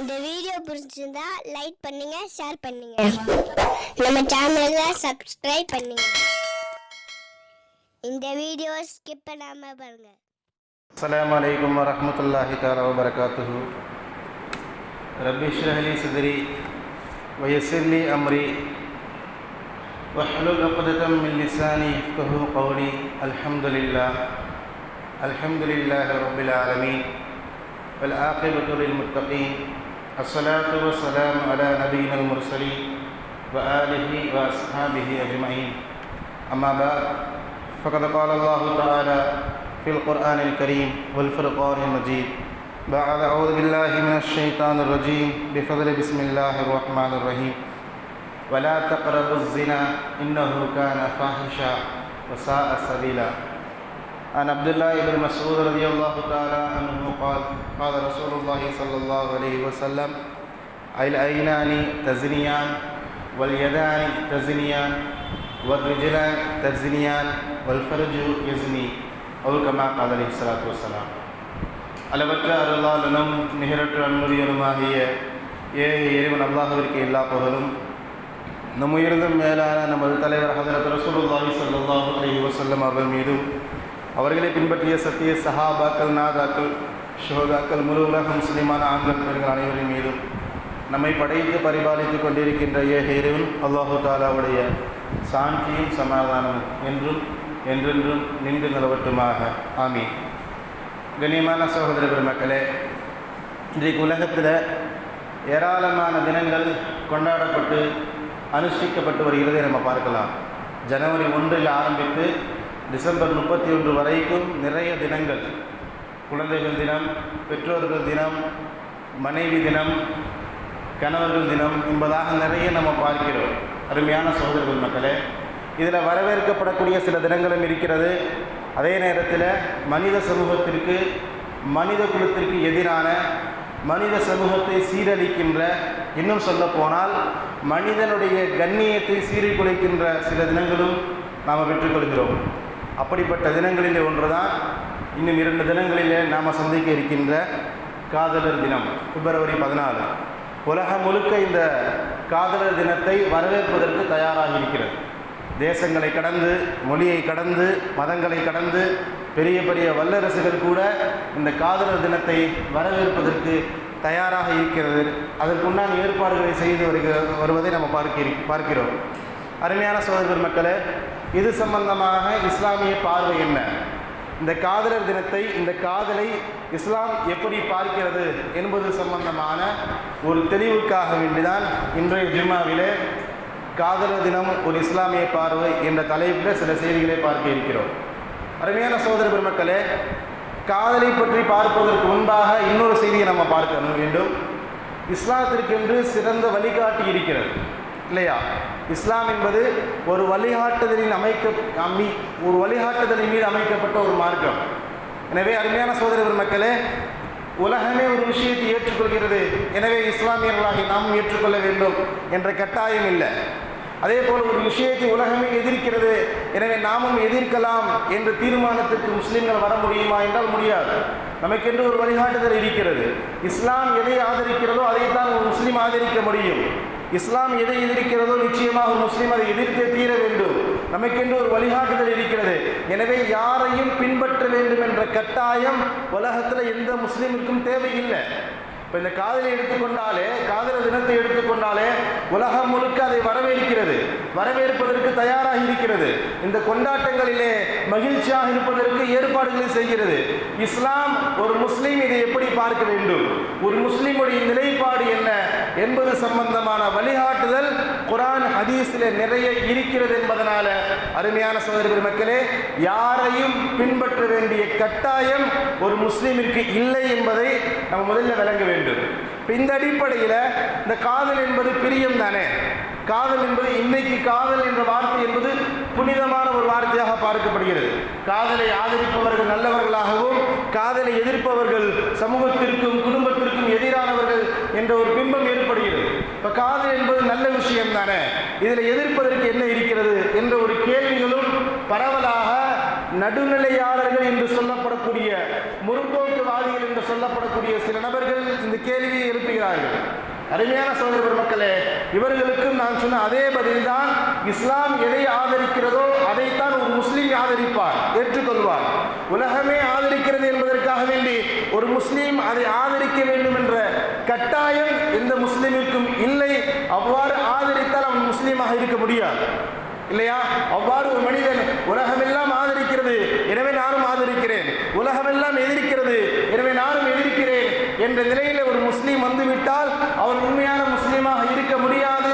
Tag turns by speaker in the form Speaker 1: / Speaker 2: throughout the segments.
Speaker 1: இந்த வீடியோ பிடிச்சிருந்தா லைக் பண்ணுங்க ஷேர் பண்ணுங்க நம்ம சேனலை சப்ஸ்கிரைப் பண்ணுங்க இந்த வீடியோ ஸ்கிப் பண்ணாம பாருங்க
Speaker 2: السلام عليكم ورحمة الله تعالى وبركاته رب اشرح لي صدري ويسر لي أمري واحلل عقدة من لساني يفقه قولي الحمد لله الحمد لله رب العالمين والعاقبة للمتقين الصلاة والسلام على نبينا المرسلين وآله وأصحابه أجمعين. أما بعد فقد قال الله تعالى في القرآن الكريم والفرقان المجيد بعد أعوذ بالله من الشيطان الرجيم بفضل بسم الله الرحمن الرحيم. ولا تقربوا الزنا إنه كان فاحشا وساء سبيلا. عن عبد الله بن مسعود رضي الله تعالى عنه قال قال رسول الله صلى الله عليه وسلم العينان تزنيان واليدان تزنيان والرجلان تزنيان والفرج يزني أو كما قال عليه الصلاة والسلام அளவற்ற அருளாளனும் நிகரற்ற அன்புரியனுமாகிய ஏ இறைவன் அல்லாஹுவிற்கு எல்லா புகழும் நம் உயர்ந்தும் மேலான நமது தலைவர் ஹதரத் ரசூலுல்லாஹி ஸல்லல்லாஹு அலைஹி வஸல்லம் அவர்கள் மீதும் அவர்களை பின்பற்றிய சத்திய சஹாபாக்கள் நாதாக்கள் ஷோதாக்கள் முழு உலக முஸ்லிமான ஆண்கள் பெண்கள் அனைவரின் மீதும் நம்மை படைத்து பரிபாலித்து கொண்டிருக்கின்ற ஏக இறைவன் அல்லாஹு தாலாவுடைய சாந்தியும் சமாதானமும் என்றும் என்றென்றும் நின்று நிலவட்டுமாக. ஆமீன். கண்ணியமான சகோதர பெருமக்களே இன்றைக்கு உலகத்தில் ஏராளமான தினங்கள் கொண்டாடப்பட்டு அனுஷ்டிக்கப்பட்டு வருகிறதை நம்ம பார்க்கலாம். ஜனவரி ஒன்றில் ஆரம்பித்து டிசம்பர் முப்பத்தி ஒன்று வரைக்கும் நிறைய தினங்கள். குழந்தைகள் தினம் பெற்றோர்கள் தினம் மனைவி தினம் கணவர்கள் தினம் என்பதாக நிறைய நம்ம பார்க்கிறோம். அருமையான சகோதரர்கள் மக்களே இதில் வரவேற்கப்படக்கூடிய சில தினங்களும் இருக்கிறது. அதே நேரத்தில் மனித சமூகத்திற்கு மனித குலத்திற்கு எதிரான மனித சமூகத்தை சீரழிக்கின்ற இன்னும் சொல்ல போனால் மனிதனுடைய கண்ணியத்தை சீர்குலைக்கின்ற சில தினங்களும் நாம் பெற்றுக்கொள்கிறோம் அப்படிப்பட்ட தினங்களிலே ஒன்றுதான் இன்னும் இரண்டு தினங்களிலே நாம் சந்திக்க இருக்கின்ற காதலர் தினம் பிப்ரவரி பதினாலு. உலகம் முழுக்க இந்த காதலர் தினத்தை வரவேற்பதற்கு தயாராக இருக்கிறது. தேசங்களை கடந்து மொழியை கடந்து மதங்களை கடந்து பெரிய பெரிய வல்லரசுகள் கூட இந்த காதலர் தினத்தை வரவேற்பதற்கு தயாராக இருக்கிறது. அதற்குண்டான ஏற்பாடுகளை செய்து வருகிற வருவதை நம்ம பார்க்க பார்க்கிறோம். அருமையான சோதரர் மக்களே இது சம்பந்தமாக இஸ்லாமிய பார்வை என்ன? இந்த காதலர் தினத்தை இந்த காதலை இஸ்லாம் எப்படி பார்க்கிறது என்பது சம்பந்தமான ஒரு தெளிவுக்காக வேண்டிதான் இன்றைய ஜிம்மாவிலே காதலர் தினம் ஒரு இஸ்லாமிய பார்வை என்ற தலைப்பில் சில செய்திகளை பார்க்க இருக்கிறோம். அருமையான சோதர பெருமக்களே காதலை பற்றி பார்ப்பதற்கு முன்பாக இன்னொரு செய்தியை நம்ம பார்க்க வேண்டும். இஸ்லாத்திற்கென்று சிறந்த வழிகாட்டி இருக்கிறது. இல்லையா? இஸ்லாம் என்பது ஒரு வழிகாட்டுதலின் அமைக்க அம்மி ஒரு வழிகாட்டுதலின் மீது அமைக்கப்பட்ட ஒரு மார்க்கம். எனவே அருமையான சோதரவர் மக்களே உலகமே ஒரு விஷயத்தை ஏற்றுக்கொள்கிறது. எனவே இஸ்லாமியர்களாகி நாம் ஏற்றுக்கொள்ள வேண்டும் என்ற கட்டாயம் இல்லை. அதே போல் ஒரு விஷயத்தை உலகமே எதிர்க்கிறது. எனவே நாமும் எதிர்க்கலாம் என்ற தீர்மானத்திற்கு முஸ்லீம்கள் வர முடியுமா என்றால் முடியாது. நமக்கென்று ஒரு வழிகாட்டுதல் இருக்கிறது. இஸ்லாம் எதை ஆதரிக்கிறதோ அதைத்தான் ஒரு முஸ்லீம் ஆதரிக்க முடியும். இஸ்லாம் எதை எதிர்க்கிறதோ நிச்சயமாக ஒரு முஸ்லீம் அதை எதிர்த்தே தீர வேண்டும். நமக்கென்று ஒரு வழிகாட்டுதல் இருக்கிறது. எனவே யாரையும் பின்பற்ற வேண்டும் என்ற கட்டாயம் உலகத்தில் எந்த முஸ்லீமுக்கும் தேவையில்லை. இப்போ இந்த காதலை எடுத்துக்கொண்டாலே காதல தினத்தை எடுத்துக்கொண்டாலே உலகம் முழுக்க அதை வரவேற்கிறது. வரவேற்பதற்கு தயாராக இருக்கிறது. இந்த கொண்டாட்டங்களிலே மகிழ்ச்சியாக இருப்பதற்கு ஏற்பாடுகளை செய்கிறது. இஸ்லாம் ஒரு முஸ்லீம் இதை எப்படி பார்க்க வேண்டும்? ஒரு முஸ்லீமுடைய நிலைப்பாடு என்ன? என்பது சம்பந்தமான வழிகாட்டுதல் குரான் ஹதீஸில் நிறைய இருக்கிறது என்பதனால அருமையான சோதரி மக்களே யாரையும் பின்பற்ற வேண்டிய கட்டாயம் ஒரு முஸ்லீமிற்கு இல்லை என்பதை நம்ம முதல்ல விளங்க வேண்டும். இந்த அடிப்படையில் இந்த காதல் என்பது பிரியம் தானே? காதல் என்பது இன்னைக்கு காதல் என்ற வார்த்தை என்பது புனிதமான ஒரு வார்த்தையாக பார்க்கப்படுகிறது. காதலை ஆதரிப்பவர்கள் நல்லவர்களாகவும் காதலை எதிர்ப்பவர்கள் சமூகத்திற்கும் குடும்பத்திற்கும் எதிரானவர்கள் என்ற ஒரு பிம்பம் காதல் என்பது நல்ல விஷயம் தானே இதில் எதிர்ப்பதற்கு என்ன இருக்கிறது என்ற ஒரு கேள்விகளும் பரவலாக நடுநிலையாளர்கள் என்று சொல்லப்படக்கூடிய முற்போக்குவாதிகள் என்று சொல்லப்படக்கூடிய சில நபர்கள் இந்த கேள்வியை எழுப்புகிறார்கள். அருமையான சோதர பெருமக்களே இவர்களுக்கும் நான் சொன்ன அதே பதில்தான் இஸ்லாம் எதை ஆதரிக்கிறதோ அதைத்தான் ஒரு முஸ்லீம் ஆதரிப்பார் ஏற்றுக்கொள்வார். உலகமே ஆதரிக்கிறது என்பதற்காக வேண்டி ஒரு முஸ்லீம் அதை ஆதரிக்க வேண்டும் என்ற கட்டாயம் எந்த முஸ்லீமிற்கும் இல்லை அவ்வாறு ஆதரித்தால் அவன் முஸ்லீமாக இருக்க முடியாது. இல்லையா? அவ்வாறு ஒரு மனிதன் உலகமெல்லாம் ஆதரிக்கிறது எனவே நானும் ஆதரிக்கிறேன். உலகமெல்லாம் எதிர்க்கிறது எனவே நானும் எதிர்க்கிறேன் என்ற நிலையில் ஒரு முஸ்லீம் வந்துவிட்டால் அவன் உண்மையான முஸ்லீமாக இருக்க முடியாது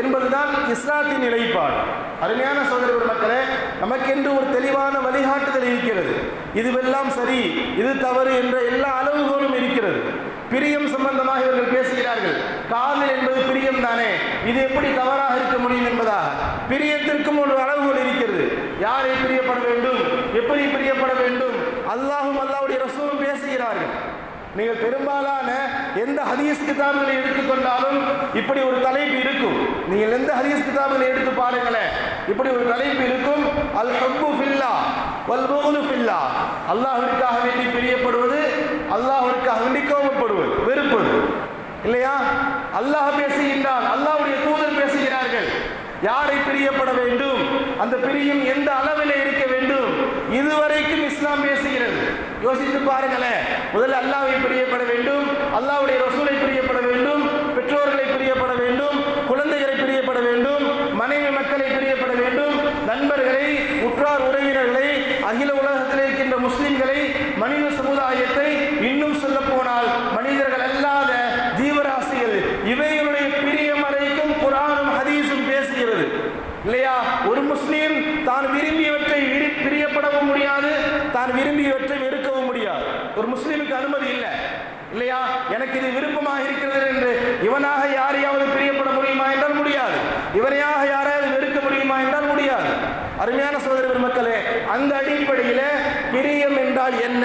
Speaker 2: என்பதுதான் இஸ்லாத்தின் நிலைப்பாடு. அருமையான சோதர மக்களே நமக்கென்று ஒரு தெளிவான வழிகாட்டுதல் இருக்கிறது. இதுவெல்லாம் சரி இது தவறு என்ற எல்லா அளவுகோலும் இருக்கிறது. பிரியம் சம்பந்தமாக இவர்கள் பேசுகிறார்கள். காதல் என்பது பிரியம் தானே? இது எப்படி தவறாக இருக்க முடியும் என்பதாக. பிரியத்திற்கும் ஒரு அளவுகள் இருக்கிறது. யாரை பிரியப்பட வேண்டும்? எப்படி பிரியப்பட வேண்டும்? அல்லாஹும் அல்லாவுடைய ரசூலும் பேசுகிறார்கள். நீங்கள் பெரும்பாலான எந்த ஹதீஸ் கிதாபுகளை எடுத்துக்கொண்டாலும் இப்படி ஒரு தலைப்பு இருக்கும். நீங்கள் எந்த ஹதீஸ் கிதாபுகளை எடுத்து பாருங்களேன். இப்படி ஒரு தலைப்பு இருக்கும். அல் ஹப்பு ஃபில்லா வல் புகுலு ஃபில்லா. அல்லாஹிற்காக வேண்டி பிரியப்படுவது அல்லாஹிற்கு வேண்டி கோபப்படுவது வெறுப்பது. இல்லையா? அல்லாஹ் பேசுகின்றான் அல்லாஹ்வுடைய தூதர் பேசுகிறார்கள். யாரை பிரியப்பட வேண்டும்? அந்த பிரியம் எந்த அளவில் இருக்க வேண்டும்? இதுவரைக்கும் இஸ்லாம் பேசுகிறது. யோசித்து பாருங்களேன் முதல்ல அல்லாவை பிரியப்பட வேண்டும் அல்லாவுடைய ரசூலை பிரியப்பட வேண்டும் பெற்றோர்களை பிரியப்பட வேண்டும் குழந்தைகளை பிரியப்பட வேண்டும் மனைவி மக்களை பிரியப்பட வேண்டும் நண்பர்களை உற்றார் உறவினர்களை அகில உலகத்தில் இருக்கின்ற முஸ்லிம்களை மனித சமுதாயத்தை இன்னும் சொல்ல போனால் மனிதர்கள் அல்லாத ஜீவராசிகள் இவைகளுடைய பிரியம் வரைக்கும் குரானும் ஹதீஸும் பேசுகிறது இல்லையா ஒரு முஸ்லீம் தான் விரும்பியவற்றை விரி- பிரியப்படவும் முடியாது தான் விரும்பியவற்றை வெறுக்கவும் முடியாது ஒரு முஸ்லீமுக்கு அனுமதி இல்லை இல்லையா எனக்கு இது விருப்பமாக இருக்கிறது என்று இவனாக யாரையாவது பிரியப்பட முடியுமா என்றால் முடியாது இவனையாக யாராவது வெறுக்க முடியுமா என்றால் முடியாது அருமையான சோதர பெருமக்களே அந்த அடிப்படையில் பிரியம் என்றால் என்ன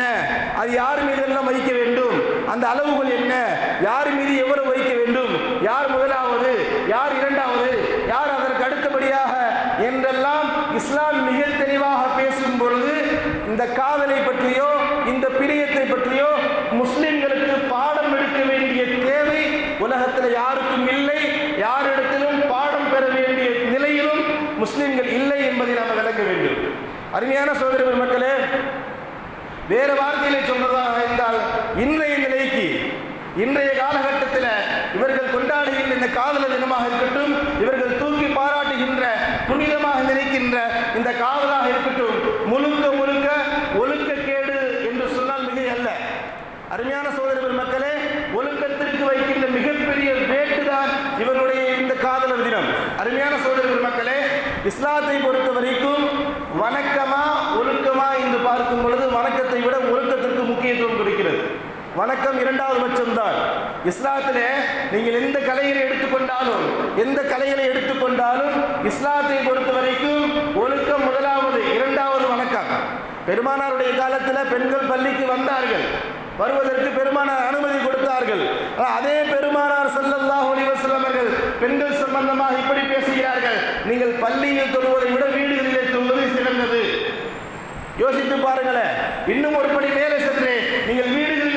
Speaker 2: அது யார் மீதெல்லாம் வைக்க வேண்டும் அந்த அளவுகள் என்ன யார் மீது எவ்வளவு வைக்க வேண்டும் யார் முதலாவது யார் இரண்டாவது யார் அதற்கு அடுத்தபடியாக என்றெல்லாம் இஸ்லாம் மிக தெளிவாக பேசும் பொழுது இந்த காதலை பற்றியோ இந்த பிரியத்தை பற்றியோ முஸ்லிம்களுக்கு பாடம் எடுக்க வேண்டிய தேவை உலகத்தில் யாருக்கும் இல்லை யாரிடத்திலும் பாடம் பெற வேண்டிய நிலையிலும் முஸ்லிம்கள் இல்லை என்பதை நாம் விளங்க வேண்டும் அருமையான சோதர மக்களே வேறு வார்த்தையிலே சொன்னதாக இருந்தால் இன்றைய நிலைக்கு இன்றைய காலகட்டத்தில் இவர்கள் கொண்டாடுகின்ற இந்த காதலர் தினமாக இருக்கட்டும் இவர்கள் தூக்கி பாராட்டுகின்ற புனிதமாக நினைக்கின்ற இந்த காதலாக இருக்கட்டும் முழுக்க முழுக்க ஒழுக்கக்கேடு என்று சொன்னால் மிகை அல்ல அருமையான சோதரர் மக்களே ஒழுக்கத்திற்கு வைக்கின்ற மிகப்பெரிய வேட்டுதான் இவருடைய இந்த காதலர் தினம். அருமையான சோதரர் மக்களே இஸ்லாத்தை பொறுத்த வரைக்கும் வணக்கமா ஒழுக்கமா என்று பார்க்கும் பொழுது வணக்கத்தை விட ஒழுக்கத்திற்கு முக்கியத்துவம் கொடுக்கிறது வணக்கம் இரண்டாவது பட்சம்தான். இஸ்லாத்திலே நீங்கள் எந்த கலைகளை எடுத்துக்கொண்டாலும் எந்த கலைகளை எடுத்துக்கொண்டாலும் இஸ்லாத்தை பொறுத்த வரைக்கும் ஒழுக்கம் முதலாவது இரண்டாவது வணக்கம். பெருமானாருடைய காலத்தில் பெண்கள் பள்ளிக்கு வந்தார்கள். வருவதற்கு பெருமானார் அனுமதி கொடுத்தார்கள். அதே பெருமானார் ஸல்லல்லாஹு அலைஹி அவர்கள் பெண்கள் சம்பந்தமாக இப்படி பேசுகிறார்கள். நீங்கள் பள்ளியில் தொழுவதை விட வீடுகளிலே தொழுவது சிறந்தது. யோசித்து பாருங்களேன். இன்னும் ஒரு படி மேலே சென்று நீங்கள் வீடுகளில்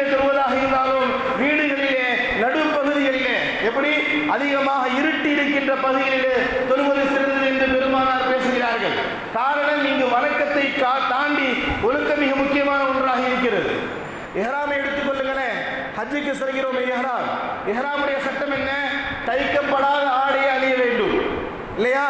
Speaker 2: இருந்தாலும் வீடுகளிலே நடுப்பகுதிகளிலே எப்படி? அதிகமாக இருட்டி இருக்கின்ற பகுதிகளிலே தொழுவது சிறந்தது என்று பெருமானார் பேசுகிறார்கள். காரணம் இங்கு வணக்கத்தை தாண்டி ஒழுக்கம் மிக முக்கியமான ஒன்றாக இருக்கிறது. எஹ்ராமை எடுத்துக்கொள்ளுங்களேன் ஹஜ்ஜுக்கு செல்கிறோம் எஹ்ராம். எஹ்ராமுடைய சட்டம் என்ன? தைக்கப்படாத ஆடையை அணிய வேண்டும். இல்லையா?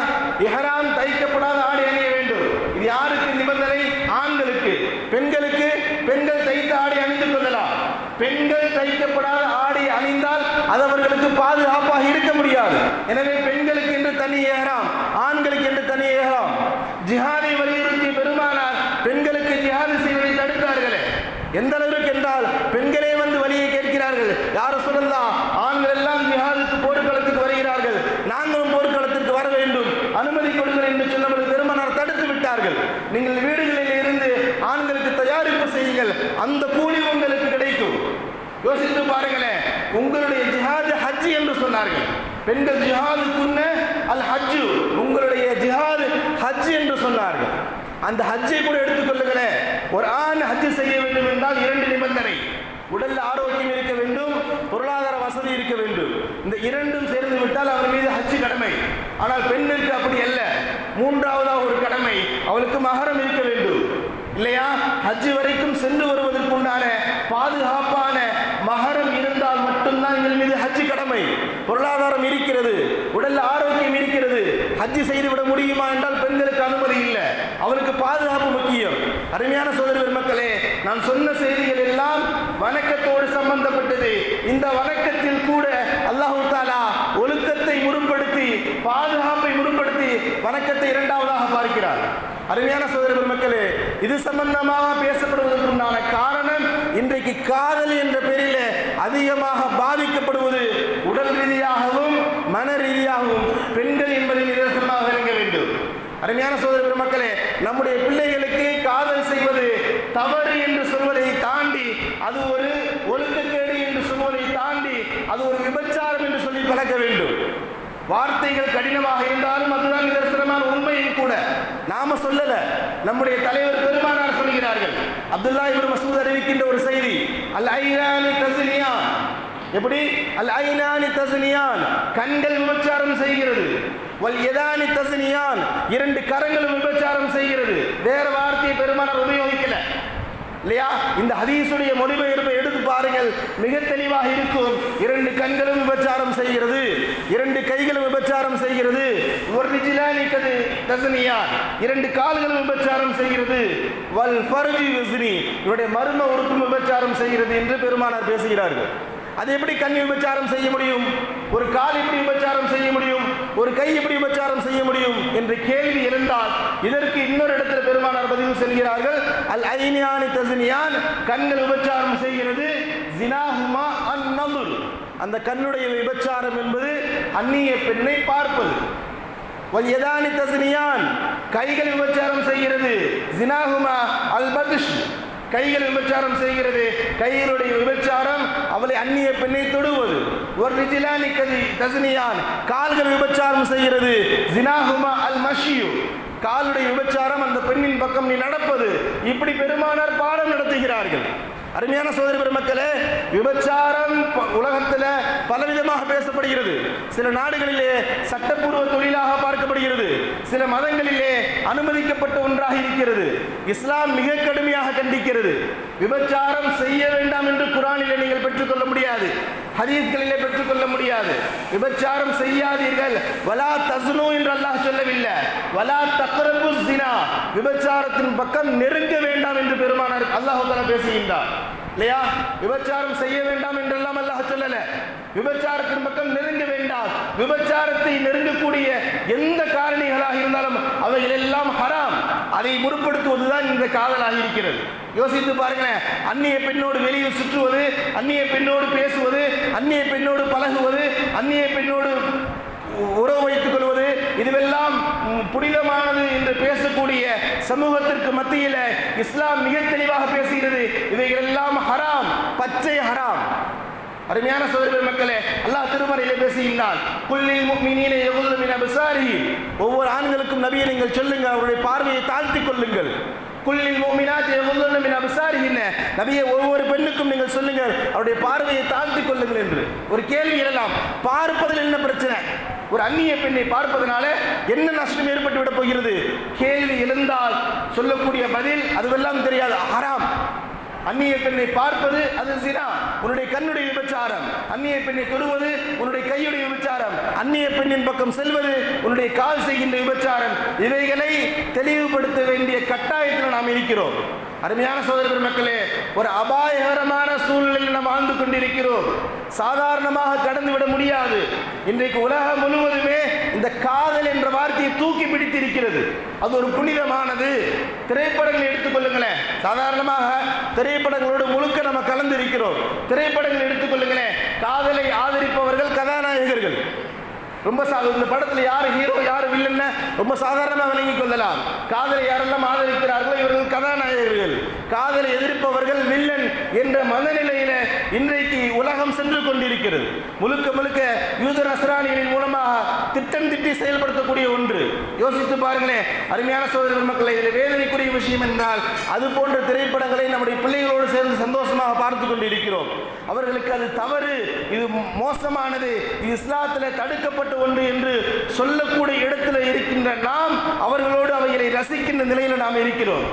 Speaker 2: இஹராம் தைக்கப்படாத ஆடை அணிய வேண்டும் இது யாருக்கு நிபந்தனை ஆண்களுக்கு பெண்களுக்கு பெண்கள் தைத்த ஆடை அணிந்து கொள்ளலாம் பெண்கள் தைக்கப்படாத ஆடை அணிந்தால் அது அவர்களுக்கு பாதுகாப்பாக இருக்க முடியாது. எனவே பெண்களுக்கு என்று தனி ஏகலாம் ஆண்களுக்கு என்று தனி ஏகலாம் ஜிஹாதை வலியுறுத்தி பெருமானார் பெண்களுக்கு ஜிஹாது செய்வதை தடுத்தார்களே. எந்த அளவிற்கு என்றால் பெண்களே வந்து வழியை கேட்கிறார்கள். யார் சொல்லலாம் ஆண்கள் எல்லாம் ஜிஹாதுக்கு போர்க்களத்துக்கு வருகிறார்கள். நாங்களும் போர்க்களத்திற்கு வர வேண்டும். அனுமதி கொடுங்கள் என்று சொன்னபோது பெருமானார் தடுத்து விட்டார்கள். நீங்கள் வீடுகளில் இருந்து ஆண்களுக்கு தயாரிப்பு செய்யுங்கள். அந்த கூலி உங்களுக்கு கிடைக்கும். யோசித்து பாருங்களேன் உங்கள் சொன்னார்கள் பெண்கள் ஜிஹாதுக்குன்ன அல் ஹஜ்ஜு உங்களுடைய ஜிஹாது ஹஜ் என்று சொன்னார்கள். அந்த ஹஜ்ஜை கூட எடுத்துக்கொள்ளுங்களேன் ஒரு ஆண் ஹஜ்ஜு செய்ய வேண்டும் என்றால் இரண்டு நிபந்தனை. உடல் ஆரோக்கியம் இருக்க வேண்டும் பொருளாதார வசதி இருக்க வேண்டும். இந்த இரண்டும் சேர்ந்து விட்டால் அவர் மீது ஹஜ்ஜு கடமை. ஆனால் பெண்ணுக்கு அப்படி அல்ல. மூன்றாவதாக ஒரு கடமை. அவளுக்கு மகரம் இருக்க வேண்டும். இல்லையா? ஹஜ்ஜு வரைக்கும் சென்று வருவதற்குண்டான பாதுகாப்பான மகரம் இருந்தால் மட்டும்தான் இவள் மீது ஹஜ்ஜு பொருளாதாரம் இருக்கிறது. உடல் ஆரோக்கியம் இருக்கிறது. ஹஜ்ஜு செய்து விட முடியுமா என்றால் பெண்களுக்கு அனுமதி இல்லை. அவளுக்கு பாதுகாப்பு முக்கியம். அருமையான சோதரி மக்களே நான் சொன்ன செய்திகள் எல்லாம் வணக்கத்தோடு சம்பந்தப்பட்டது. இந்த வணக்கத்தில் கூட அல்லாஹு தாலா ஒழுக்கத்தை முற்படுத்தி பாதுகாப்பை முற்படுத்தி வணக்கத்தை இரண்டாவதாக பார்க்கிறார். அருமையான சோதரி மக்களே இது சம்பந்தமாக பேசப்படுவதற்குண்டான காரணம் இன்றைக்கு காதல் என்ற பெயரில் அதிகமாக பாதிக்கப்படுவது உடல் ரீதியாகவும் மன ரீதியாகவும் பெண்கள் என்பதை நிதர்சனமாக விளங்க வேண்டும் அருமையான சோதரி பெருமக்களே நம்முடைய பிள்ளைகளுக்கு காதல் செய்வது தவறு என்று சொல்வதை தாண்டி அது ஒரு ஒழுக்கக்கேடு என்று சொல்வதை தாண்டி அது ஒரு விபச்சாரம் என்று சொல்லி பழக்க வேண்டும். வார்த்தைகள் கடினமாக இருந்தாலும் அதுதான் நிதர்சனமான உண்மையும் கூட. நாம சொல்லல. நம்முடைய தலைவர் பெருமானார் சொல்கிறார்கள். அப்துல்லா இவர் மசூத் அறிவிக்கின்ற ஒரு செய்தி அல் ஐரானி தஸ்னியான். எப்படி? அல் ஐனானி தஸ்னியான். கண்கள் விபச்சாரம் செய்கிறது. வல் எதானி தசினியான் இரண்டு கரங்களும் விபச்சாரம் செய்கிறது. வேற வார்த்தையை பெருமானார் உபயோகிக்கல. இல்லையா? இந்த ஹதீஸுடைய மொழிபெயர்ப்பை எடுத்து பாருங்கள். மிக தெளிவாக இருக்கும். இரண்டு கண்களும் விபச்சாரம் செய்கிறது. இரண்டு கைகளும் விபச்சாரம் செய்கிறது. ஒரு நிஜிலானிக்கது தசனியான் இரண்டு கால்களும் விபச்சாரம் செய்கிறது. வல் ஃபர்ஜி விசினி இவருடைய மர்ம உறுப்பும் விபச்சாரம் செய்கிறது என்று பெருமானார் பேசுகிறார்கள். அது எப்படி கண் விபச்சாரம் செய்ய முடியும்? ஒரு கால் எப்படி விபச்சாரம் செய்ய முடியும்? ஒரு கை எப்படி விபச்சாரம் செய்ய முடியும்? என்று கேள்வி இருந்தால் இதற்கு இன்னொரு இடத்துல பெருமானார் பதிவு செல்கிறார்கள் அல் ஐனியானி தசினியான் கண்கள் விபச்சாரம் செய்கிறது. ஜினாஹுமா அன் அந்த கண்ணுடைய விபச்சாரம் என்பது அந்நிய பெண்ணை பார்ப்பது. எதானி கைகள் விபச்சாரம் செய்கிறது. ஜினாஹுமா அல் பத்ஷ். கைகள் விபச்சாரம் செய்கிறது. கைகளுடைய விபச்சாரம் அவளை அந்நிய பெண்ணை தொடுவது. ஒரு ரிஜிலானி கதி தஸ்னியான் கால்கள் விபச்சாரம் செய்கிறது. ஜினாஹுமா அல் மஷியு. காலுடைய விபச்சாரம் அந்த பெண்ணின் பக்கம் நீ நடப்பது. இப்படி பெருமானார் பாடம் நடத்துகிறார்கள். அருமையான சோதரி பெருமக்களே விபச்சாரம் உலகத்தில் பலவிதமாக பேசப்படுகிறது. சில நாடுகளிலே சட்டப்பூர்வ தொழிலாக பார்க்கப்படுகிறது. சில மதங்களிலே அனுமதிக்கப்பட்ட ஒன்றாக இருக்கிறது. இஸ்லாம் மிக கடுமையாக கண்டிக்கிறது. விபச்சாரம் செய்ய வேண்டாம் என்று குரானிலே நீங்கள் பெற்றுக்கொள்ள முடியாது. ஹதீஸ்களிலே பெற்றுக்கொள்ள முடியாது. விபச்சாரம் செய்யாதீர்கள். வலா தஸ்னு என்று அல்லாஹ் சொல்லவில்லை. வலா தக்ரபு ஜினா விபச்சாரத்தின் பக்கம் நெருங்க வேண்டாம் என்று பெருமானார் அல்லாஹ் தஆலா பேசுகின்றார். இல்லையா? விபச்சாரம் செய்ய வேண்டாம் என்றெல்லாம் அல்லாஹ் சொல்லல. விபச்சாரத்தின் பக்கம் நெருங்க வேண்டாம். விபச்சாரத்தை நெருங்கக்கூடிய எந்த காரணிகளாக இருந்தாலும் அவைகள் எல்லாம் ஹராம். அதை முற்படுத்துவதுதான் இந்த காதலாக இருக்கிறது. யோசித்து பாருங்களேன் அந்நிய பெண்ணோடு வெளியில் சுற்றுவது அந்நிய பெண்ணோடு பேசுவது அந்நிய பெண்ணோடு பழகுவது அந்நிய பெண்ணோடு உறவு வைத்துக் கொள்வது இதுவெல்லாம் புனிதமானது என்று பேசக்கூடிய சமூகத்திற்கு மத்தியில் இஸ்லாம் மிக தெளிவாக பேசுகிறது. இவைகளெல்லாம் ஹராம் பச்சை ஹராம். அருமையான சோதரி மக்களே அல்லாஹ் திருமறையிலே பேசுகின்றான் புள்ளி முஃமினீன எவ்வளவு மின் விசாரி ஒவ்வொரு ஆண்களுக்கும் நபியை நீங்கள் சொல்லுங்க அவருடைய பார்வையை தாழ்த்தி கொள்ளுங்கள். குள்ளில் மோமினாத் எவ்வளவு யகுல்லுன விசாரி என்ன நபியை ஒவ்வொரு பெண்ணுக்கும் நீங்கள் சொல்லுங்கள் அவருடைய பார்வையை தாழ்த்திக் கொள்ளுங்கள் என்று. ஒரு கேள்வி எழலாம் பார்ப்பதில் என்ன பிரச்சனை? ஒரு அந்நிய பெண்ணை பார்ப்பதனால என்ன நஷ்டம் ஏற்பட்டு விட போகிறது? கேள்வி எழுந்தால் சொல்லக்கூடிய பதில் அது அந்நிய பெண்ணை பார்ப்பது அது சினா. உன்னுடைய கண்ணுடைய விபச்சாரம். அந்நிய பெண்ணை தொடுவது உன்னுடைய கையுடைய விபச்சாரம். அந்நிய பெண்ணின் பக்கம் செல்வது உன்னுடைய கால் செய்கின்ற விபச்சாரம். இவைகளை தெளிவுபடுத்த வேண்டிய கட்டாயத்தில் நாம் இருக்கிறோம். அருமையான சோதர பெருமக்களே ஒரு அபாயகரமான சூழ்நிலையில் நாம் வாழ்ந்து கொண்டிருக்கிறோம். சாதாரணமாக கடந்து விட முடியாது. இன்றைக்கு உலகம் முழுவதுமே இந்த காதல் என்ற வார்த்தையை தூக்கி பிடித்திருக்கிறது. அது ஒரு புனிதமானது. திரைப்படங்களை எடுத்துக்கொள்ளுங்களேன் சாதாரணமாக திரைப்படங்களோடு முழுக்க நம்ம கலந்து இருக்கிறோம் திரைப்படங்களை எடுத்துக்கொள்ளுங்களேன் காதலை ஆதரிப்பவர்கள் கதாநாயகர்கள். ரொம்ப சா இந்த படத்தில் யார் ஹீரோ யார் வில்லன்னு ரொம்ப சாதாரணமாக விளங்கிக் கொள்ளலாம். காதலை யாரெல்லாம் ஆதரிக்கிறார்களோ இவர்கள் கதாநாயகர்கள். காதலை எதிர்ப்பவர்கள் வில்லன் என்ற மனநிலையில இன்றைக்கு உலகம் சென்று கொண்டிருக்கிறது. முழுக்க முழுக்க யூத நஸ்ரானிகளின் மூலமாக திட்டம் திட்டி செயல்படுத்தக்கூடிய ஒன்று. யோசித்து பாருங்களேன் அருமையான சோதரர் மக்களை இதில் வேதனைக்குரிய விஷயம் என்றால் அது போன்ற திரைப்படங்களை நம்முடைய பிள்ளைகளோடு சேர்ந்து சந்தோஷமாக பார்த்து கொண்டிருக்கிறோம். அவர்களுக்கு அது தவறு இது மோசமானது இது இஸ்லாத்தில் தடுக்கப்பட்ட ஒன்று என்று சொல்லக்கூடிய இடத்துல இருக்கின்ற நாம் அவர்களோடு அவைகளை ரசிக்கின்ற நிலையில் நாம் இருக்கிறோம்.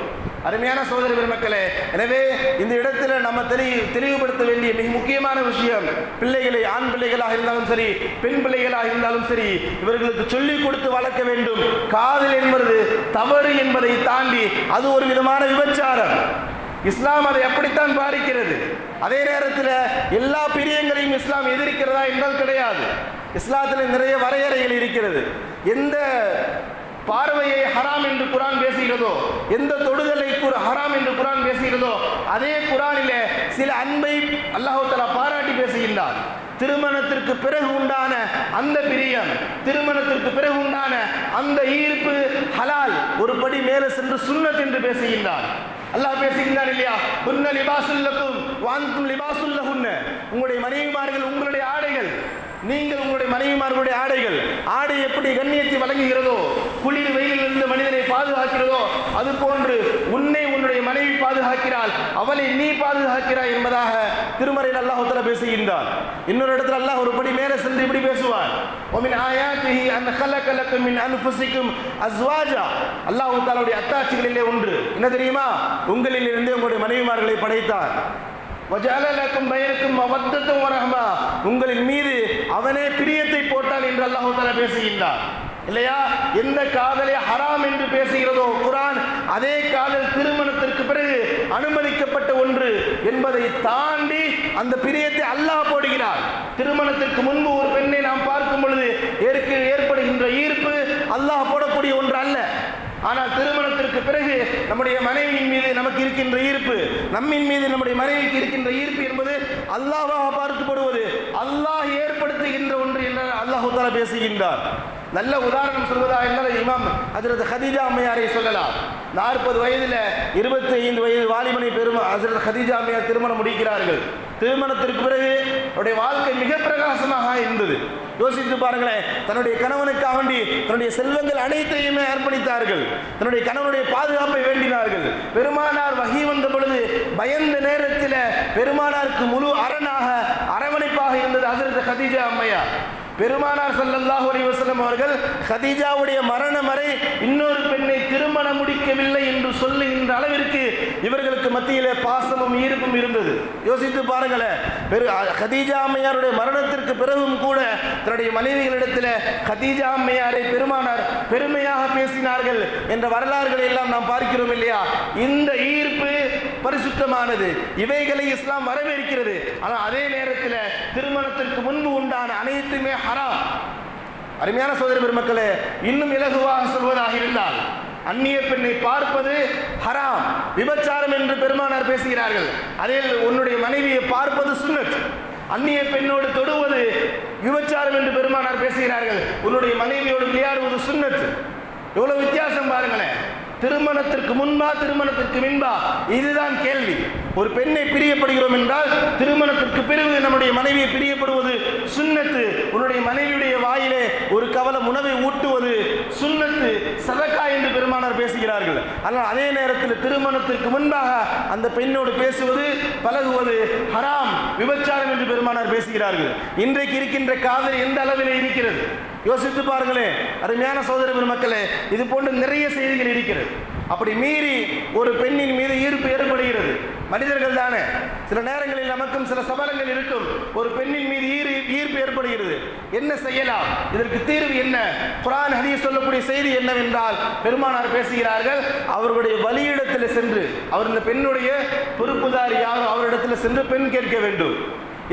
Speaker 2: அருமையான சோதனை பெருமக்களே. எனவே இந்த இடத்துல நம்ம தெளிவு தெளிவுபடுத்த வேண்டிய மிக முக்கியமான விஷயம் பிள்ளைகளை ஆண் பிள்ளைகளாக இருந்தாலும் சரி பெண் பிள்ளைகளாக இருந்தாலும் சரி இவர்களுக்கு சொல்லிக் கொடுத்து வளர்க்க வேண்டும். காதல் என்பது தவறு என்பதை தாண்டி அது ஒரு விதமான விபச்சாரம். இஸ்லாம் அதை அப்படித்தான் பாதிக்கிறது. அதே நேரத்தில் எல்லா பிரியங்களையும் இஸ்லாம் எதிர்க்கிறதா என்றால் கிடையாது. இஸ்லாத்தில் நிறைய வரையறைகள் இருக்கிறது. எந்த பார்வையை ஹராம் என்று குரான் பேசுகிறதோ எந்த தொடுதலை ஹராம் என்று குரான் பேசுகிறதோ அதே குரானிலே சில அன்பை அல்லாஹு பாராட்டி பேசுகின்றார் திருமணத்திற்கு பிறகு உண்டான அந்த பிரியம் திருமணத்திற்கு பிறகு உண்டான அந்த ஈர்ப்பு ஹலால் ஒரு படி மேலே சென்று சுண்ணத் என்று பேசுகின்றார் அல்லாஹ் பேசுகின்றான் இல்லையா? உன்ன லிபாசுல்லக்கும் வான்கும் லிபாசுல்லஹுன்ன உங்களுடைய மனைவிமார்கள் உங்களுடைய ஆடைகள் நீங்கள் உங்களுடைய மனைவிமார்களுடைய ஆடைகள் ஆடை எப்படி கண்ணியத்தை வழங்குகிறதோ குளிர் வெயிலில் இருந்து மனிதனை பாதுகாக்கிறதோ அது போன்று உன்னை உன்னுடைய மனைவி பாதுகாக்கிறாள் அவளை நீ பாதுகாக்கிறாய் என்பதாக திருமறையில் அல்லாஹ் தஆலா பேசுகின்றார் இன்னொரு இடத்துல அல்லாஹ் ஒரு படி மேலே சென்று இப்படி பேசுவார். ஒமின் ஆயாத்திஹி அன் கலக்கலக்கும் மின் அன்ஃபுசிக்கும் அஸ்வாஜா. அல்லாஹ் தஆலாவுடைய அத்தாட்சிகளிலே ஒன்று. என்ன தெரியுமா? உங்களில் இருந்து உங்களுடைய மனைவிமார்களை படைத்தார். வஜாலலக்கும் பயனுக்கும் மவத்தத்தும் வரகமா உங்களின் மீது அவனே பிரியத்தை போட்டான் என்று அல்லாஹ் பேசுகின்றார் இல்லையா? எந்த காதலை ஹராம் என்று பேசுகிறதோ குரான் அதே காதல் திருமணத்திற்கு பிறகு அனுமதிக்கப்பட்ட ஒன்று என்பதை தாண்டி அந்த பிரியத்தை அல்லாஹ் போடுகிறார் திருமணத்திற்கு முன்பு ஒரு பெண்ணை நாம் பார்க்கும் பொழுது ஏற்க ஏற்படுகின்ற ஈர்ப்பு அல்லாஹ் போடக்கூடிய ஒன்று அல்ல. ஆனால் திருமணத்திற்கு பிறகு நம்முடைய மனைவியின் மீது நமக்கு இருக்கின்ற ஈர்ப்பு நம்மின் மீது நம்முடைய மனைவிக்கு இருக்கின்ற ஈர்ப்பு என்பது அல்லாஹ்வாக பார்க்கப்படுவது. அல்லாஹ் ஏற்படுத்துகின்ற ஒன்று என்று அல்லாஹு தாலா பேசுகின்றார் நல்ல உதாரணம் சொல்வதா என்றால் இமாம் அதில் ஹதீஜா அம்மையாரை சொல்லலாம். நாற்பது வயதில் இருபத்தி ஐந்து வயது வாலிபனை பெரும் ஹஜரத் ஹதீஜா அம்மையார் திருமணம் முடிக்கிறார்கள். திருமணத்திற்கு பிறகு அவருடைய வாழ்க்கை மிக பிரகாசமாக இருந்தது. யோசித்து பாருங்களேன் தன்னுடைய கணவனுக்காக வேண்டி தன்னுடைய செல்வங்கள் அனைத்தையுமே அர்ப்பணித்தார்கள். தன்னுடைய கணவனுடைய பாதுகாப்பை வேண்டினார்கள். பெருமானார் வகி வந்த பொழுது பயந்த நேரத்தில் பெருமானாருக்கு முழு அரணாக அரவணைப்பாக இருந்தது ஹசரத் ஹதீஜா அம்மையார். பெருமானார் சல்லல்லாஹ் அலிவசலம் அவர்கள் கதீஜாவுடைய மரணம் வரை இன்னொரு பெண்ணை திருமணம் முடிக்கவில்லை என்று சொல்லுகின்ற அளவிற்கு இவர்களுக்கு மத்தியிலே பாசமும் ஈர்ப்பும் இருந்தது. யோசித்து பாருங்களேன். பெரு கதீஜா அம்மையாருடைய மரணத்திற்கு பிறகும் கூட தன்னுடைய மனைவிகளிடத்தில் கதீஜா அம்மையாரை பெருமானார் பெருமையாக பேசினார்கள் என்ற வரலாறுகளை எல்லாம் நாம் பார்க்கிறோம் இல்லையா? இந்த ஈர்ப்பு பரிசுத்தமானது. இவைகளை இஸ்லாம் வரவேற்கிறது. ஆனால் அதே நேரத்தில் திருமணத்திற்கு முன்பு உண்டான அனைத்துமே ஹராம். அருமையான சோதரி பெருமக்களே இன்னும் இலகுவாக சொல்வதாக இருந்தால் அந்நிய பெண்ணை பார்ப்பது ஹராம். விபச்சாரம் என்று பெருமானார் பேசுகிறார்கள். அதில் உன்னுடைய மனைவியை பார்ப்பது சுன்னத். அந்நிய பெண்ணோடு தொடுவது விபச்சாரம் என்று பெருமானார் பேசுகிறார்கள். உன்னுடைய மனைவியோடு விளையாடுவது சுன்னத். எவ்வளவு வித்தியாசம் பாருங்களேன். திருமணத்திற்கு முன்பா திருமணத்திற்கு முன்பா இதுதான் கேள்வி. ஒரு பெண்ணை பிரியப்படுகிறோம் என்றால் திருமணத்திற்கு பிறகு நம்முடைய மனைவியை பிரியப்படுவது சுண்ணத்து. உன்னுடைய மனைவியுடைய வாயிலே ஒரு கவலம் உணவை ஊட்டுவது சுண்ணத்து. சதக்கா என்று பெருமானார் பேசுகிறார்கள். ஆனால் அதே நேரத்தில் திருமணத்திற்கு முன்பாக அந்த பெண்ணோடு பேசுவது பழகுவது ஹராம் விபச்சாரம் என்று பெருமானார் பேசுகிறார்கள். இன்றைக்கு இருக்கின்ற காதல் எந்த அளவில் இருக்கிறது? யோசித்து பாருங்களேன். அருமையான சோதர பெருமக்களே இது போன்ற நிறைய செய்திகள் இருக்கிறது. அப்படி மீறி ஒரு பெண்ணின் மீது ஈர்ப்பு ஏற்படுகிறது. மனிதர்கள் தானே. சில நேரங்களில் நமக்கும் சில சபலங்கள் இருக்கும். ஒரு பெண்ணின் மீது ஈர் ஈர்ப்பு ஏற்படுகிறது. என்ன செய்யலாம்? இதற்கு தீர்வு என்ன? குரான் ஹதீஸ் சொல்லக்கூடிய செய்தி என்னவென்றால் பெருமானார் பேசுகிறார்கள் அவர்களுடைய வழியிடத்தில் சென்று அவர் இந்த பெண்ணுடைய பொறுப்புதாரி அவரிடத்தில் சென்று பெண் கேட்க வேண்டும்.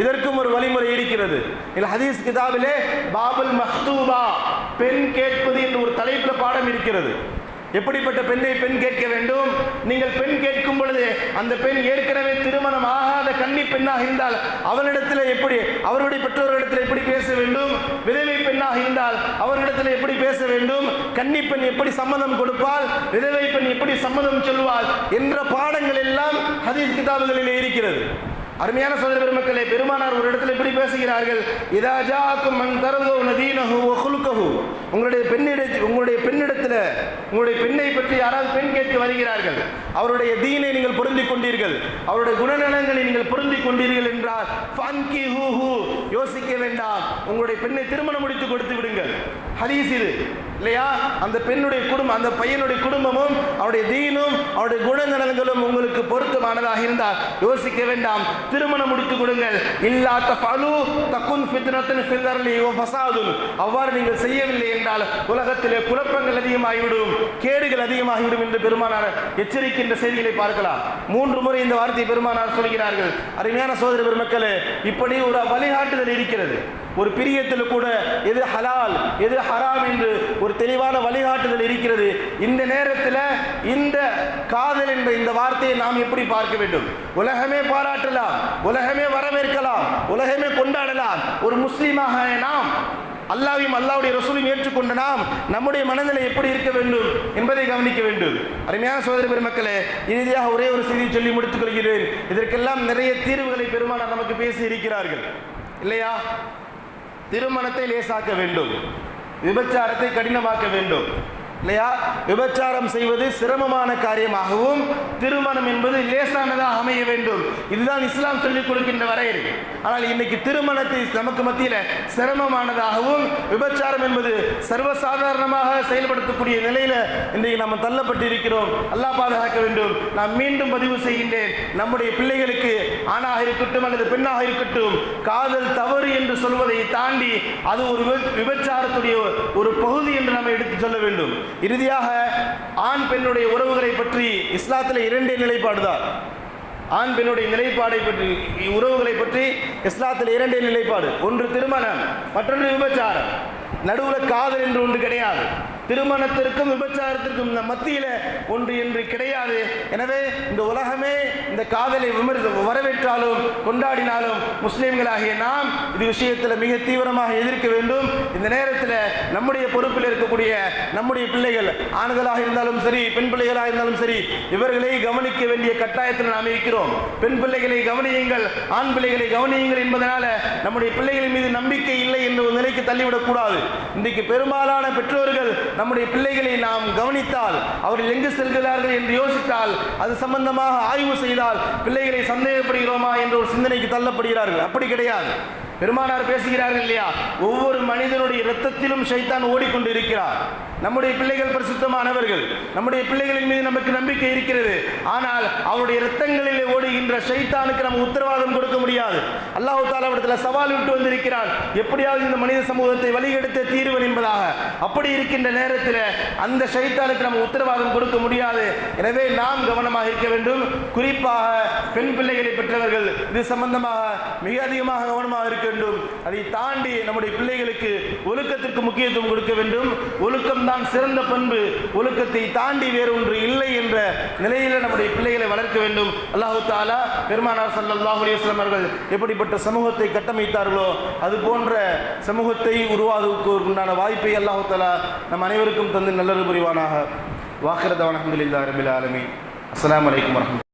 Speaker 2: இதற்கும் ஒரு வழிமுறை இருக்கிறது. இதில் ஹதீஸ் கிதாபிலே பாபுல் மஹ்தூபா பெண் கேட்பது என்று ஒரு தலைப்பில் பாடம் இருக்கிறது. எப்படிப்பட்ட பெண்ணை பெண் கேட்க வேண்டும்? நீங்கள் பெண் கேட்கும் பொழுது அந்த பெண் ஏற்கனவே திருமணம் ஆகாத கன்னி பெண் பெண்ணாக இருந்தால் அவளிடத்தில் எப்படி அவருடைய பெற்றோர்களிடத்தில் எப்படி பேச வேண்டும்? விதவை பெண்ணாக இருந்தால் அவர்களிடத்தில் எப்படி பேச வேண்டும்? கன்னி பெண் எப்படி சம்மதம் கொடுப்பால் விதவை பெண் எப்படி சம்மதம் சொல்வாள்? என்ற பாடங்கள் எல்லாம் ஹதீஸ் கிதாபுகளில் இருக்கிறது. அருமையான சோதர பெருமக்களே பெருமானார் ஒரு இடத்துல எப்படி பேசுகிறார்கள். இதாஜாக்கும் மண் மன் தரதோ நதீனஹு ஒஹுலுக்கஹு உங்களுடைய பெண்ணிடத்தில் உங்களுடைய பெண்ணிடத்தில் உங்களுடைய பெண்ணை பற்றி யாராவது பெண் கேட்டு வருகிறார்கள்? அவருடைய தீனை நீங்கள் பொருந்தி கொண்டீர்கள். அவருடைய குணநலங்களை நீங்கள் பொருந்தி கொண்டீர்கள் என்றால் ஃபன்கி ஹூ ஹூ யோசிக்க வேண்டாம். உங்களுடைய பெண்ணை திருமணம் முடித்து கொடுத்து விடுங்கள். ஹதீஸ் இது இல்லையா? அந்த பெண்ணுடைய குடும்பம் அந்த பையனுடைய குடும்பமும் அவருடைய தீனும் அவருடைய குணநலன்களும் உங்களுக்கு பொருத்தமானதாக இருந்தால் யோசிக்க வேண்டாம். திருமணம் முடித்து கொடுங்கள். இல்லா தஃபலு தக்குன் ஃபித்னத்தின் ஃபில்லர்லி ஓ ஃபசாதுன். அவ்வாறு நீங்கள் செய்யவில்லை என்றால் உலகத்திலே குழப்பங்கள் அதிகமாகிவிடும் கேடுகள் அதிகமாகிவிடும் என்று பெருமானார் எச்சரிக்கின்ற செய்திகளை பார்க்கலாம். மூன்று முறை இந்த வார்த்தையை பெருமானார் சொல்கிறார்கள். அருமையான சோதர பெருமக்களே இப்படி ஒரு வழிகாட்டுதல் இருக்கிறது. ஒரு பிரியத்தில் கூட எது ஹலால் எது ஹராம் என்று ஒரு தெளிவான வழிகாட்டுதல் இருக்கிறது. இந்த நேரத்தில் இந்த காதல் என்ற இந்த வார்த்தையை நாம் எப்படி பார்க்க வேண்டும்? உலகமே பாராட்டலாம் உலகமே வரவேற்கலாம் உலகமே கொண்டாடலாம். ஒரு முஸ்லீமாக நாம் அல்லாவையும் அல்லாவுடைய ரசூலையும் ஏற்றுக்கொண்ட நாம் நம்முடைய மனநிலை எப்படி இருக்க வேண்டும் என்பதை கவனிக்க வேண்டும். அருமையான சோதரி பெருமக்களே இறுதியாக ஒரே ஒரு செய்தியை சொல்லி முடித்துக் கொள்கிறேன். இதற்கெல்லாம் நிறைய தீர்வுகளை பெருமானார் நமக்கு பேசி இருக்கிறார்கள். இல்லையா? திருமணத்தை லேசாக்க வேண்டும். விபச்சாரத்தை கடினமாக்க வேண்டும். இல்லையா? விபச்சாரம் செய்வது சிரமமான காரியமாகவும் திருமணம் என்பது லேசானதாக அமைய வேண்டும். இதுதான் இஸ்லாம் சொல்லிக் கொடுக்கின்ற வரையறை. ஆனால் இன்னைக்கு திருமணத்தை நமக்கு மத்தியில் சிரமமானதாகவும் விபச்சாரம் என்பது சர்வசாதாரணமாக செயல்படுத்தக்கூடிய நிலையில் இன்றைக்கு நம்ம தள்ளப்பட்டிருக்கிறோம். அல்லாஹ் பாதுகாக்க வேண்டும். நான் மீண்டும் பதிவு செய்கின்றேன். நம்முடைய பிள்ளைகளுக்கு ஆணாக இருக்கட்டும் அல்லது பெண்ணாக இருக்கட்டும் காதல் தவறு என்று சொல்வதை தாண்டி அது ஒரு விபச்சாரத்துடைய ஒரு பகுதி என்று நம்ம எடுத்து சொல்ல வேண்டும். இறுதியாக ஆண் பெண்ணுடைய உறவுகளை பற்றி இஸ்லாத்தில் இரண்டே நிலைப்பாடுதான். ஆண் பெண்ணுடைய நிலைப்பாடை பற்றி உறவுகளை பற்றி இஸ்லாத்தில் இரண்டே நிலைப்பாடு. ஒன்று திருமணம் மற்றொன்று விபச்சாரம். நடுவில் காதல் என்று ஒன்று கிடையாது. திருமணத்திற்கும் விபச்சாரத்திற்கும் இந்த மத்தியில் ஒன்று என்று கிடையாது. எனவே இந்த உலகமே இந்த காதலை விமர் வரவேற்றாலும் கொண்டாடினாலும் முஸ்லீம்களாகிய நாம் இது விஷயத்தில் மிக தீவிரமாக எதிர்க்க வேண்டும். இந்த நேரத்தில் நம்முடைய பொறுப்பில் இருக்கக்கூடிய நம்முடைய பிள்ளைகள் ஆண்களாக இருந்தாலும் சரி பெண் பிள்ளைகளாக இருந்தாலும் சரி இவர்களை கவனிக்க வேண்டிய கட்டாயத்தில் நாம் இருக்கிறோம். பெண் பிள்ளைகளை கவனியுங்கள் ஆண் பிள்ளைகளை கவனியுங்கள் என்பதனால நம்முடைய பிள்ளைகளின் மீது நம்பிக்கை இல்லை என்ற ஒரு நிலைக்கு தள்ளிவிடக்கூடாது. இன்றைக்கு பெரும்பாலான பெற்றோர்கள் நம்முடைய பிள்ளைகளை நாம் கவனித்தால் அவர்கள் எங்கு செல்கிறார்கள் என்று யோசித்தால் அது சம்பந்தமாக ஆய்வு செய்தால் பிள்ளைகளை சந்தேகப்படுகிறோமா என்ற ஒரு சிந்தனைக்கு தள்ளப்படுகிறார்கள். அப்படி கிடையாது. பெருமானார் பேசுகிறார்கள் இல்லையா? ஒவ்வொரு மனிதனுடைய இரத்தத்திலும் ஷைத்தான் ஓடிக்கொண்டு இருக்கிறார் நம்முடைய பிள்ளைகள் பரிசுத்தமானவர்கள். நம்முடைய பிள்ளைகளின் மீது நமக்கு நம்பிக்கை இருக்கிறது. ஆனால் அவருடைய இரத்தங்களிலே ஓடுகின்ற ஷைத்தானுக்கு நம்ம உத்தரவாதம் கொடுக்க முடியாது. அல்லாஹு தாலா இடத்துல சவால் விட்டு வந்திருக்கிறான். எப்படியாவது இந்த மனித சமூகத்தை வழிகெடுத்து தீர்வன் என்பதாக. அப்படி இருக்கின்ற நேரத்தில் அந்த சைத்தாலுக்கு நம்ம உத்தரவாதம் கொடுக்க முடியாது. எனவே நாம் கவனமாக இருக்க வேண்டும். குறிப்பாக பெண் பிள்ளைகளை பெற்றவர்கள் இது சம்பந்தமாக மிக அதிகமாக கவனமாக இருக்க வேண்டும். அதை தாண்டி நம்முடைய பிள்ளைகளுக்கு ஒழுக்கத்திற்கு முக்கியத்துவம் கொடுக்க வேண்டும். ஒழுக்கம் தான் சிறந்த பண்பு. ஒழுக்கத்தை தாண்டி வேறு ஒன்று இல்லை என்ற நிலையில் நம்முடைய பிள்ளைகளை வளர்க்க வேண்டும். அல்லாஹு தாலா பெருமானார் சல்லாஹ் அலைஹி அவர்கள் எப்படி எப்படிப்பட்ட சமூகத்தை கட்டமைத்தார்களோ அது போன்ற சமூகத்தை உருவாக்குவதற்கு உண்டான வாய்ப்பை அல்லாஹாலா நம் அனைவருக்கும் தந்து நல்லது புரிவானாக. வாக்கிரதவன் அஹமதுல்லா ரபில் ஆலமி அஸ்லாம் வலைக்கம் வரமத்து